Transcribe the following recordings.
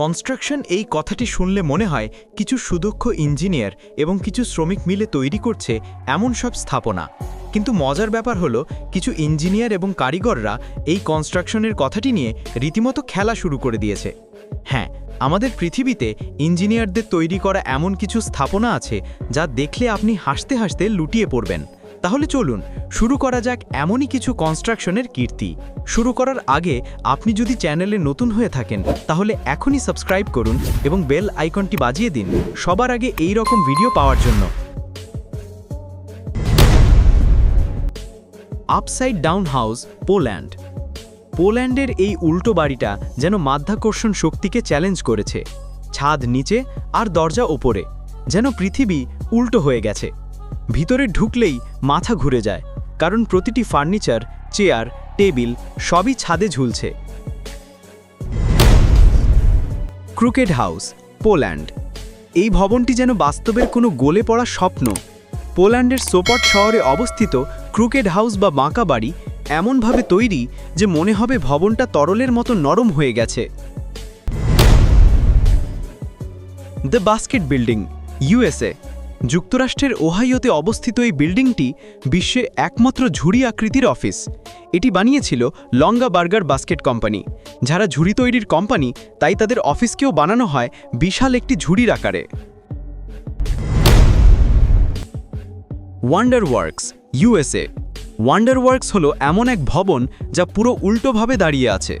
Construction এই কথাটি শুনলে মনে হয় কিছু সুদক্ষ ইঞ্জিনিয়ার এবং কিছু শ্রমিক মিলে তৈরি করছে এমন সব স্থাপনা। কিন্তু মজার ব্যাপার হলো, কিছু ইঞ্জিনিয়ার এবং কারিগররা এই কনস্ট্রাকশনের কথাটি নিয়ে রীতিমতো খেলা শুরু করে দিয়েছে। হ্যাঁ আমাদের পৃথিবীতে ইঞ্জিনিয়ারদের তৈরি করা এমন কিছু স্থাপনা আছে যা দেখলে আপনি হাসতে হাসতে লুটিয়ে পড়বেন। তাহলে চলুন, শুরু করা যাক এমনই কিছু কনস্ট্রাকশনের কীর্তি। শুরু করার আগে আপনি যদি চ্যানেলে নতুন হয়ে থাকেন, তাহলে এখনই সাবস্ক্রাইব করুন এবং বেল আইকনটি বাজিয়ে দিন সবার আগে এই রকম ভিডিও পাওয়ার জন্য। আপসাইড ডাউন হাউস পোল্যান্ড পোল্যান্ডের এই উল্টো বাড়িটা যেন মাধ্যাকর্ষণ শক্তিকে চ্যালেঞ্জ করেছে। ছাদ নিচে আর দরজা ওপরে, যেন পৃথিবী উল্টো হয়ে গেছে। ভিতরে ঢুকলেই মাথা ঘুরে যায়, কারণ প্রতিটি ফার্নিচার, চেয়ার, টেবিল সবই ছাদে ঝুলছে। Crooked house, Poland. এই ভবনটি যেন বাস্তবের কোনো গোলে পড়া স্বপ্ন। পোল্যান্ডের সোপট শহরে অবস্থিত ক্রুকেট হাউস বা বাঁকা বাড়ি এমনভাবে তৈরি যে মনে হবে ভবনটা তরলের মতো নরম হয়ে গেছে। দ্য বাস্কেট বিল্ডিং ইউএসএ যুক্তরাষ্ট্রের ওহাইওতে অবস্থিত এই বিল্ডিংটি বিশ্বে একমাত্র ঝুড়ি আকৃতির অফিস। এটি বানিয়েছিল লঙ্গা বার্গার বাস্কেট কোম্পানি। যারা ঝুড়ি তৈরির কোম্পানি, তাই তাদের অফিসকেও বানানো হয় বিশাল একটি ঝুড়ির আকারে। Wonder works USA wonder works হলো এমন এক ভবন যা পুরো উল্টোভাবে দাঁড়িয়ে আছে।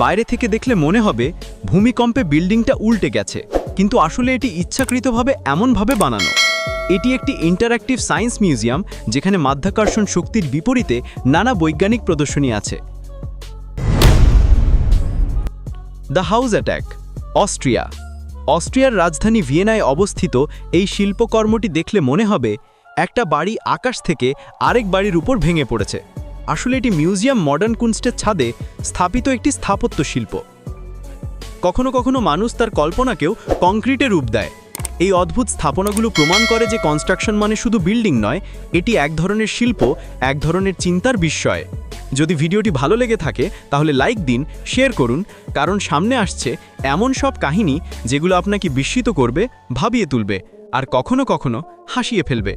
বাইরে থেকে দেখলে মনে হবে ভূমিকম্পে বিল্ডিংটা উল্টে গেছে, কিন্তু আসলে এটি ইচ্ছাকৃতভাবে এমনভাবে বানানো। এটি একটি ইন্টারঅ্যাক্টিভ সায়েন্স মিউজিয়াম যেখানে মাধ্যাকর্ষণ শক্তির বিপরীতে নানা বৈজ্ঞানিক প্রদর্শনী আছে। দ্য হাউস অ্যাট্যাক অস্ট্রিয়া অস্ট্রিয়ার রাজধানী ভিয়েনায় অবস্থিত এই শিল্পকর্মটি দেখলে মনে হবে একটা বাড়ি আকাশ থেকে আরেক বাড়ির উপর ভেঙে পড়েছে। আসলে এটি মিউজিয়াম মডার্ন কুনস্টের ছাদে স্থাপিত একটি স্থাপত্য শিল্প। কখনো কখনো মানুষ তার কল্পনাকেও কংক্রিটে রূপ দেয়। এই অদ্ভুত স্থাপনাগুলো প্রমাণ করে যে কনস্ট্রাকশন মানে শুধু বিল্ডিং নয়, এটি এক ধরনের শিল্প, এক ধরনের চিন্তার বিষয় যদি ভিডিওটি ভালো লেগে থাকে, তাহলে লাইক দিন শেয়ার করুন, কারণ সামনে আসছে এমন সব কাহিনী যেগুলো আপনাকে বিস্মিত করবে, ভাবিয়ে তুলবে, আর কখনো কখনো হাসিয়ে ফেলবে।